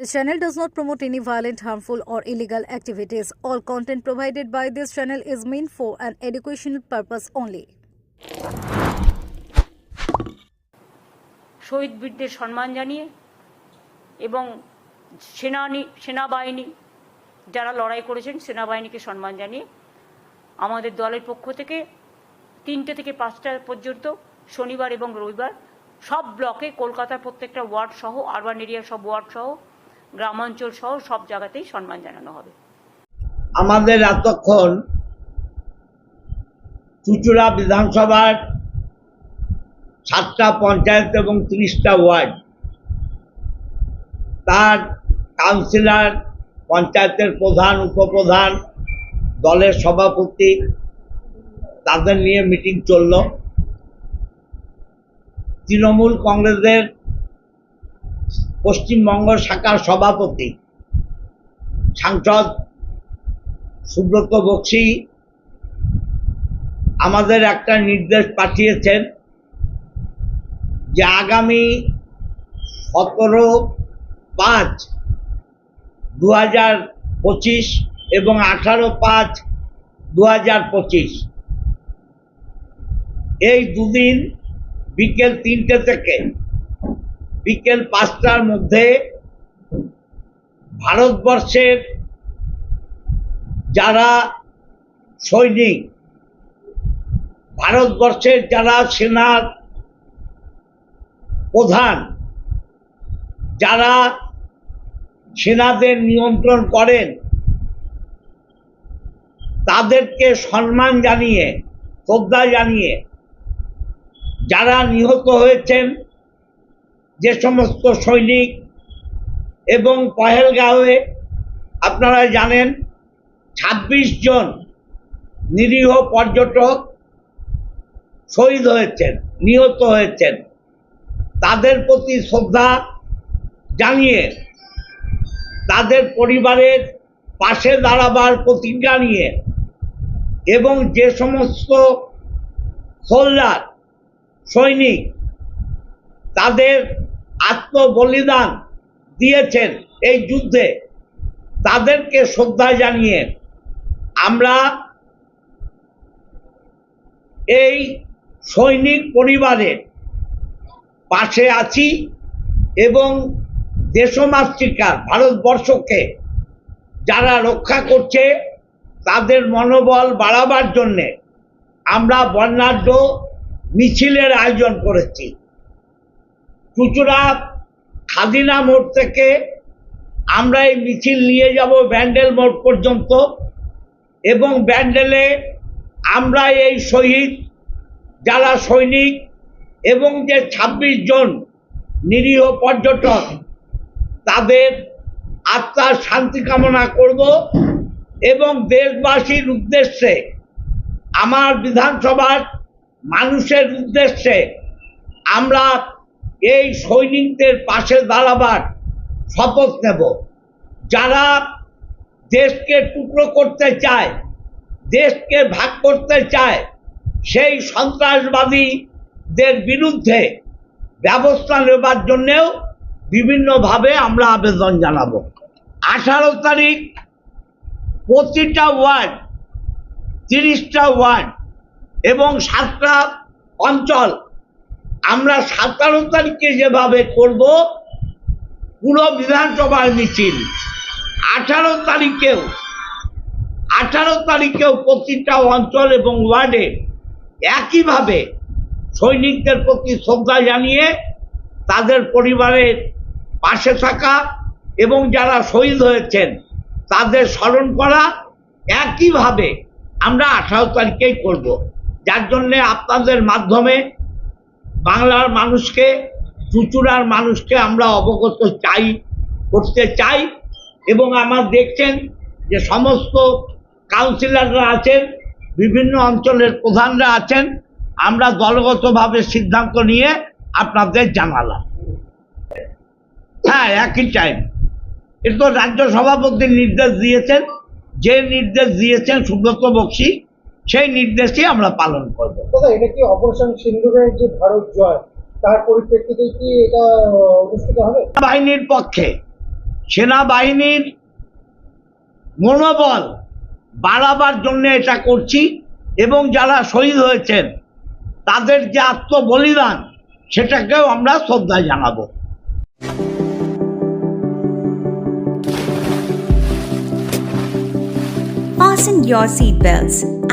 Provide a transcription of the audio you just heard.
This channel does not promote any violent, harmful, or illegal activities. All content provided by this channel is meant for an educational purpose only. শহীদ বীরদের সম্মান জানিয়ে এবং সেনানি সেনাবাহিনী যারা লড়াই করেছেন সেনাবাহিনীকে সম্মান জানিয়ে আমাদের দলের পক্ষ থেকে তিনটে থেকে পাঁচটা পর্যন্ত শনিবার এবং রবিবার সব ব্লকে কলকাতার প্রত্যেকটা ওয়ার্ড সহ আরবান এরিয়ার সব ওয়ার্ড সহ গ্রামাঞ্চল সহ সব জায়গাতেই সম্মান জানানো হবে। আমাদের এতক্ষণ চুচুড়া বিধানসভার সাতটা পঞ্চায়েত এবং তিরিশটা ওয়ার্ড। তার কাউন্সিলর, পঞ্চায়েতের প্রধান, উপপ্রধান, দলের সভাপতি, তাদের নিয়ে মিটিং চলল। তৃণমূল কংগ্রেসের পশ্চিমবঙ্গ শাখার সভাপতি সাংসদ সুব্রত বক্সি আমাদের একটা নির্দেশ পাঠিয়েছেন যে আগামী সতেরো পাঁচ দু হাজার পঁচিশ এবং আঠারো পাঁচ দু হাজার পঁচিশ। এই দুদিন বিকেল তিনটে থেকে বিকেল পাঁচটার মধ্যে ভারতবর্ষের যারা সৈনিক, ভারতবর্ষের যারা সেনার প্রধান, যারা সেনাদের নিয়ন্ত্রণ করেন, তাদেরকে সম্মান জানিয়ে, শ্রদ্ধা জানিয়ে যারা নিহত হয়েছেন যে সমস্ত সৈনিক এবং পহেলগাঁওয়ে আপনারা জানেন, ছাব্বিশ জন নিরীহ পর্যটক শহীদ হয়েছেন, নিহত হয়েছেন। তাদের প্রতি শ্রদ্ধা জানিয়ে তাদের পরিবারের পাশে দাঁড়াবার প্রতিজ্ঞা নিয়ে এবং যে সমস্ত সোলজার সৈনিক, তাদের আত্মবলিদান দিয়েছেন এই যুদ্ধে। তাদেরকে শ্রদ্ধা জানিয়ে আমরা এই সৈনিক পরিবারের পাশে আছি এবং দেশমাতৃকার ভারতবর্ষকে যারা রক্ষা করছে, তাদের মনোবল বাড়াবার জন্যে আমরা বর্ণাঢ্য মিছিলের আয়োজন করেছি। চুচুড়া খাদিনা মোড় থেকে আমরা এই মিছিল নিয়ে যাব ব্যান্ডেল মোড় পর্যন্ত এবং ব্যান্ডেলে আমরা এই শহীদ, যারা সৈনিক এবং যে ২৬ জন নিরীহ পর্যটক, তাদের আত্মার শান্তি কামনা করব এবং দেশবাসীর উদ্দেশ্যে, আমার বিধানসভার মানুষের উদ্দেশ্যে আমরা এই সৈনিকদের পাশে দাঁড়াবার শপথ নেব। যারা দেশকে টুকরো করতে চায়, দেশকে ভাগ করতে চায়, সেই সন্ত্রাসবাদীদের বিরুদ্ধে ব্যবস্থা নেবার জন্যেও বিভিন্নভাবে আমরা আবেদন জানাব। আঠারো তারিখ প্রতিটা ওয়ার্ড, তিরিশটা ওয়ার্ড এবং সাতটা অঞ্চল আমরা সাতারো তারিখে যেভাবে করব, পুরো বিধানসভার মিছিল আঠারো তারিখেও আঠারো তারিখেও প্রতিটা অঞ্চল এবং ওয়ার্ডে একইভাবে সৈনিকদের প্রতি শ্রদ্ধা জানিয়ে তাদের পরিবারের পাশে থাকা এবং যারা শহীদ হয়েছেন, তাদের স্মরণ করা একইভাবে আমরা আঠারো তারিখেই করব। যার জন্যে আপনাদের মাধ্যমে বাংলার মানুষকে, চুচুড়ার মানুষকে আমরা অবগত চাই, করতে চাই। এবং আমার দেখছেন যে সমস্ত কাউন্সিলররা আছেন, বিভিন্ন অঞ্চলের প্রধানরা আছেন, আমরা দলগতভাবে সিদ্ধান্ত নিয়ে আপনাদের জানালাম। হ্যাঁ একই টাইম এটা তো রাজ্য সভাপতি নির্দেশ দিয়েছেন। যে নির্দেশ দিয়েছেন সুব্রত বক্সি সেই নির্দেশটি আমরা পালন করব। দাদা এটা কি অপারেশন সিন্দুরের যে ভারত জয় তার পরিপ্রেক্ষিতে কি এটা অনুষ্ঠিত হবে? বাহিনীর পক্ষে সেনাবাহিনীর মনোবল বাড়াবার জন্য এটা করছি এবং যারা শহীদ হয়েছেন তাদের যে আত্মবলিদান সেটাকেও আমরা শ্রদ্ধা জানাব। Fasten your seatbelts